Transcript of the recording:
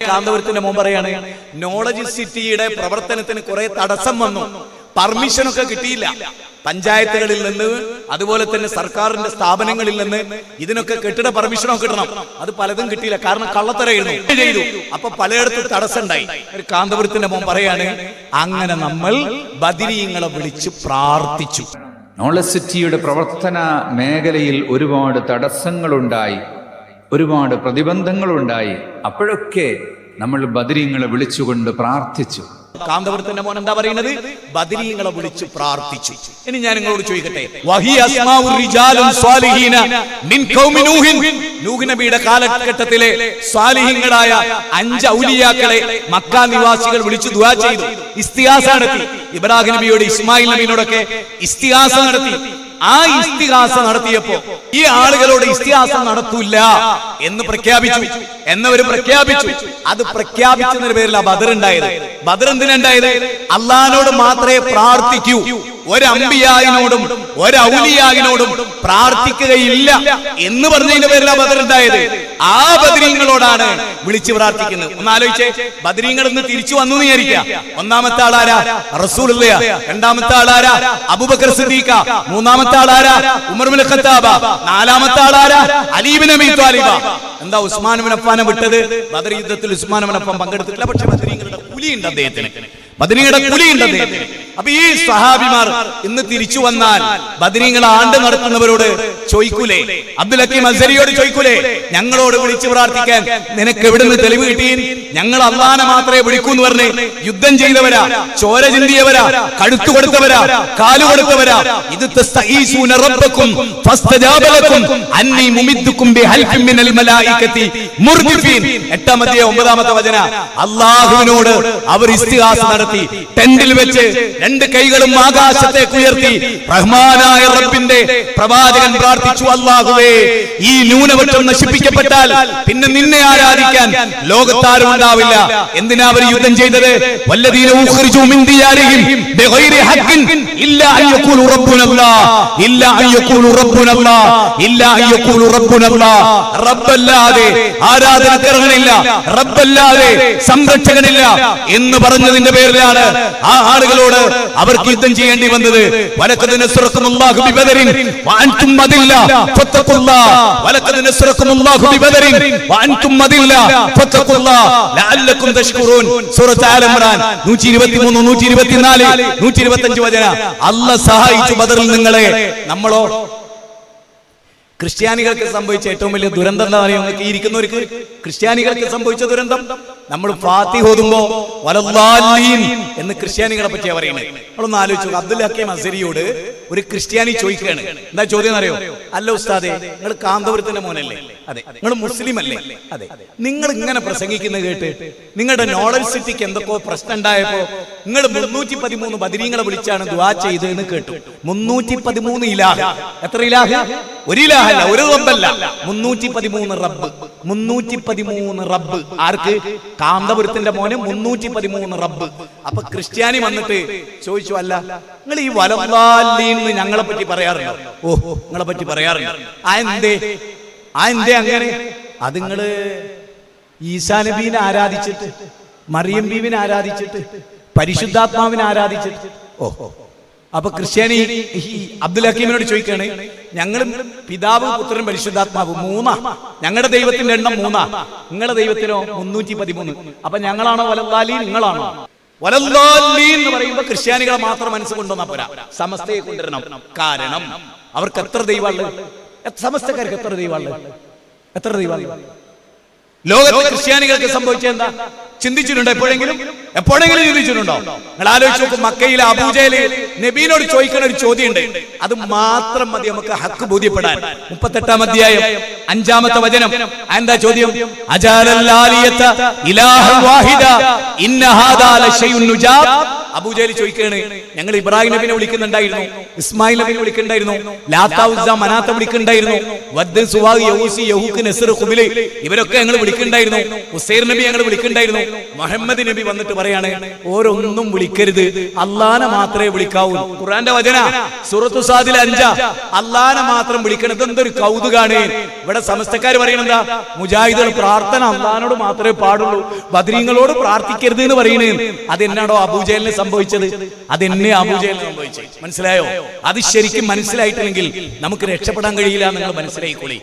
കാന്തപുരത്തിന്റെ മുമ്പ് പറയാണ് നോളജ് സിറ്റിയുടെ പ്രവർത്തനത്തിന് കുറെ തടസ്സം വന്നു. പെർമിഷനൊക്കെ കിട്ടിയില്ല. പഞ്ചായത്തുകളിൽ നിന്ന് അതുപോലെ തന്നെ സർക്കാരിന്റെ സ്ഥാപനങ്ങളിൽ നിന്ന് ഇതിനൊക്കെ കെട്ടിട പെർമിഷനൊക്കെ കിട്ടണം. അത് പലതും കിട്ടിയില്ല. കാരണം കള്ളത്തരായിരുന്നു ചെയ്തു. അപ്പൊ പലയിടത്തും തടസ്സം ഉണ്ടായി കാന്തപുരത്തിന്റെ മുമ്പ് പറയാണ് അങ്ങനെ നമ്മൾ ബദിരീങ്ങളെ വിളിച്ച് പ്രാർത്ഥിച്ചു. നോളജ് സിറ്റിയുടെ പ്രവർത്തന മേഖലയിൽ ഒരുപാട് തടസ്സങ്ങളുണ്ടായി. ഒരുപാട് പ്രതിബന്ധങ്ങളുണ്ടായി. അപ്പോഴൊക്കെ നമ്മൾ ബദരീങ്ങളെ വിളിച്ചുകൊണ്ട് പ്രാർത്ഥിച്ചു. കാന്തപുരത്തിന്റെ മോൻ എന്താ പറയുന്നത്? ബദരീങ്ങളെ വിളിച്ച് പ്രാർത്ഥിച്ചു. ഇനി ഞാൻ നിങ്ങളോട് ചോദിക്കട്ടെ? നബിയുടെ കാലഘട്ടത്തിലെ സ്വാലിഹിങ്ങളായ അഞ്ച് ഔലിയാക്കളെ മക്ക നിവാസികൾ വിളിച്ചു ദുആ ചെയ്തു. ഇസ്തിഹാസ നടത്തി. ഇബ്രാഹിം നബിയോട് ഇസ്മായിൽ നബിയോടൊക്കെ ഇസ്തിഹാസ നടത്തി. ആ ഇസ്തിഹാസ നടത്തിയപ്പോ ഈ ആളുകളോട് ഇസ്തിഹാസം നടത്തൂല എന്ന് പ്രഖ്യാപിച്ചു. എന്നവർ പ്രഖ്യാപിച്ചു. അത് പ്രഖ്യാപിച്ചതിന് പേരില ബദർ ഉണ്ടായത്. ബദർ എന്തിനുണ്ടായത് അള്ളഹാനോട് മാത്രമേ പ്രാർത്ഥിക്കൂ. ഒരമ്പിയായിനോടും ഒരൗലിയാകിനോടും പ്രാർത്ഥിക്കുകയില്ല എന്ന് പറഞ്ഞതിന്റെ പേരില ബദർ ഉണ്ടായത്. ആ ബദരീങ്ങളോടാണ് വിളിച്ചു പ്രാർത്ഥിക്കുന്നത്. ഒന്ന് ആലോചിച്ചേ ബദരീങ്ങൾ ഇന്ന് തിരിച്ചു വന്നു എന്ന് ഒന്നാമത്തെ ആളാരാ? റസൂൽ രണ്ടാമത്തെ ആളാരാ? Abubakar Siddiq. മൂന്നാമത്തെ ആളാരാ? Umar bin Khattab. നാലാമത്തെ ആളാരാ? അലീബിൻ അബീ ത്വാലിബ. എന്താ ഉസ്മാൻ ബിൻ വിട്ടത്? ബദർ യുദ്ധത്തിൽ ഉസ്മാൻ ബിൻ പങ്കെടുത്തിട്ടില്ല. പക്ഷെ ബദരീങ്ങളുടെ കുലിയുണ്ട് അദ്ദേഹത്തിന്. ബദരീങ്ങളുടെ കുലിയുണ്ട് അദ്ദേഹത്തിന്. അപ്പൊ ഈ സഹാബിമാർ ഇന്ന് തിരിച്ചു വന്നാൽ ബദരീങ്ങളെ ആണ്ട് നടത്തുന്നവരോട് ചോദിക്കൂലേ? അബ്ദുൽ ഹക്കീം അസരിയോട് ചോദിക്കൂലേ? ഞങ്ങളോട് വിളിച്ചു പ്രാർത്ഥിക്കാൻ നിനക്ക് എവിടുന്ന് തെളിവ് കിട്ടി ഞങ്ങൾ അള്ളാനെ മാത്രമേ വിളിക്കൂ എന്ന് പറഞ്ഞ് യുദ്ധം ചെയ്തവരാ ചോര ചിന്തിയവരാ കഴുത്തു കൊടുത്തവരാ കാലു കൊടുത്തവരാ. ഇത് എട്ടാമത്തെ ഒമ്പതാമത്തെ വചന. അള്ളാഹുവിനോട് അവർ ഇസ്തിഹാസ നടത്തി ടെന്റിൽ വെച്ച് രണ്ട് കൈകളും ആകാശത്തേക്ക് ഉയർത്തി റഹ്മാനായ റബ്ബിന്റെ പ്രവാചകൻ പ്രാർത്ഥിച്ചു അള്ളാഹുവേ ഈ ന്യൂനപക്ഷം നശിപ്പിക്കപ്പെട്ടാൽ പിന്നെ നിന്നെ ആരാധിക്കാൻ ലോകത്താരും ഉണ്ടാവില്ല. എന്തിനാ അവർ യുദ്ധം ചെയ്തത്? റബ്ബല്ലാതെ ആരാധനക്കർഹനില്ല. റബ്ബല്ലാതെ സംരക്ഷകനില്ല. എന്ന് പറഞ്ഞതിന്റെ പേരിലാണ് ആ ആളുകളോട് അവർക്ക് യുദ്ധം ചെയ്യേണ്ടി വന്നത്? വലക്കത് നസ്റക്കുമുല്ലാഹു ബിബദരിൻ. വഅൻതും മദില്ല ഫത്തഖുല്ലാഹ് വലക്കത് നസ്റക്കുമുല്ലാഹു ബിബദരിൻ. വഅൻതും മദില്ല ഫത്തഖുല്ലാഹ് ലഅല്ലക്കും തഷ്കുറൂൻ. സൂറത്ത് ഇംറാൻ 123 124 125 വചന. അല്ലാഹ് സഹായിച്ചു ബദറിൽ നിങ്ങളെ. നമ്മളോ? ക്രിസ്ത്യാനികൾക്ക് സംഭവിച്ച ഏറ്റവും വലിയ ദുരന്തം എന്താ പറയുക ഇരിക്കുന്നവർക്ക്? ക്രിസ്ത്യാനികൾക്ക് സംഭവിച്ച ദുരന്തം? നമ്മൾ ഫാത്തി ഓതുമ്പോ എന്ന് ക്രിസ്ത്യാനികളെ പറ്റിയാ പറയുന്നത്. നമ്മളൊന്ന് ആലോചിച്ചു അബ്ദുൽ ഹക്കീം അസരിയോട് ഒരു ക്രിസ്ത്യാനി ചോദിക്കുകയാണ്. എന്താ ചോദ്യം അറിയോ? അല്ല ഉസ്താദെ നിങ്ങൾ കാന്തപുരത്തിന്റെ മോനല്ലേ? അതെ. നിങ്ങൾ മുസ്ലിം അല്ലേ അതെ. നിങ്ങൾ ഇങ്ങനെ പ്രസംഗിക്കുന്നത് കേട്ട് നിങ്ങളുടെ നോളജ് സിറ്റിക്ക് എന്തൊക്കെയോ പ്രശ്നം ഉണ്ടായപ്പോ നിങ്ങൾ മുന്നൂറ്റി പതിമൂന്ന് ബദിരീങ്ങളെ വിളിച്ചാണ് ദുവാ ചെയ്തതെന്ന് കേട്ടു. മുന്നൂറ്റി പതിമൂന്ന് ഇലാഹ. എത്ര ഇലാഹ? ഒരു ഇലാഹല്ല ഒരു റബ്ബല്ല. മുന്നൂറ്റി പതിമൂന്ന് റബ്ബ്. മുന്നൂറ്റി പതിമൂന്ന് റബ്ബ്. ആർക്ക്? കാന്തപുരത്തിന്റെ മോന് മുന്നൂറ്റി പതിമൂന്ന് റബ്ബ്. അപ്പൊ ക്രിസ്ത്യാനി വന്നിട്ട് ചോദിച്ചു അല്ല നിങ്ങൾ ഈ വലവാലിന്ന് ഞങ്ങളെ പറ്റി പറയാറുണ്ടോ? ഓ നിങ്ങളെ പറ്റി പറയാറുണ്ട്? ആ എന്തേ? ആ എന്തേ അങ്ങനെ? അത് നിങ്ങൾ ഈസാ ആരാധിച്ചിട്ട് മറിയം ബീവിനെ ആരാധിച്ചിട്ട് പരിശുദ്ധാത്മാവിനെ ആരാധിച്ചിട്ട്. ഓ. അപ്പൊ ക്രിസ്ത്യാനി അബ്ദുൽ ഹക്കീമിനോട് ചോദിക്കാണ് ഞങ്ങളും പിതാവ് പുത്രൻ പരിശുദ്ധാത്മാവ് മൂന്നാ. ഞങ്ങളുടെ ദൈവത്തിന്റെ എണ്ണം മൂന്നാ. നിങ്ങളുടെ ദൈവത്തിനോ മുന്നൂറ്റി പതിമൂന്ന് അപ്പൊ ഞങ്ങളാണോ വലന്താലി നിങ്ങളാണോ? വലന്താലി എന്ന് പറയുമ്പോ ക്രിസ്ത്യാനികളെ മാത്രം മനസ്സ് കൊണ്ടുവന്നാ പോരാ. സമസ്തയെ കൊണ്ടുവരണം. കാരണം അവർക്ക് എത്ര ദൈവമുള്ളത് സമസ്തക്കാർക്ക് എത്ര ദൈവമുള്ളത് എത്ര ദൈവമുള്ളത് ലോകത്തെ ക്രിസ്ത്യാനികൾക്ക് സംഭവിച്ചത് എന്താ? ചിന്തിച്ചിട്ടുണ്ടോ എപ്പോഴെങ്കിലും? എപ്പോഴെങ്കിലും ചിന്തിച്ചിട്ടുണ്ടോ? നിങ്ങൾ ആലോചിച്ച് നോക്കും മക്കയിലെ അബൂജയിൽ നബീനോട് ചോദിക്കുന്ന ഒരു ചോദ്യമുണ്ട്. അത് മാത്രം മതി നമുക്ക് ഹക്ക് ബോധ്യപ്പെടാൻ. മുപ്പത്തെട്ടാം അധ്യായം അഞ്ചാമത്തെ വചനം. എന്താ ചോദ്യം? വാഹിദ അബൂജയിൽ ചോദിക്കുകയാണ് ഞങ്ങൾ ഇബ്രാഹിം നബിനെ വിളിക്കുന്നുണ്ടായിരുന്നു ഇസ്മായിൽ നബിനെ വിളിക്കുന്നുണ്ടായിരുന്നു വിളിക്കുന്നുണ്ടായിരുന്നു വദ് സുവാഗ് യഹൂസി ഇവരൊക്കെ ഞങ്ങൾ വിളിക്കുന്നുണ്ടായിരുന്നു ഹുസൈർ നബി ഞങ്ങൾ വിളിക്കുന്നുണ്ടായിരുന്നു മുഹമ്മദ് നബി വന്നിട്ട് പറയാണ് ഓരോന്നും വിളിക്കരുത് അള്ളാനെ മാത്രമേ വിളിക്കാവൂ. ഖുർആന്റെ വചന സൂറത്തു സാദിൽ അഞ്ച അള്ളാനെ മാത്രം വിളിക്കണത് എന്തൊരു കൗതുകാണ്. ഇവിടെ സമസ്തക്കാർ പറയണെന്താ മുജാഹിദുകൾ പ്രാർത്ഥന അള്ളഹാനോട് മാത്രമേ പാടുള്ളൂ ബദ്രീങ്ങളോട് പ്രാർത്ഥിക്കരുത് എന്ന് പറയണേ. അതെന്നാടോ അബൂജലിന് സംഭവിച്ചത്? അത് എന്നെ അബൂജലിന് സംഭവിച്ചത് മനസ്സിലായോ? അത് ശരിക്കും മനസ്സിലായിട്ടില്ലെങ്കിൽ നമുക്ക് രക്ഷപ്പെടാൻ കഴിയില്ല നിങ്ങൾ മനസ്സിലായിക്കോളി.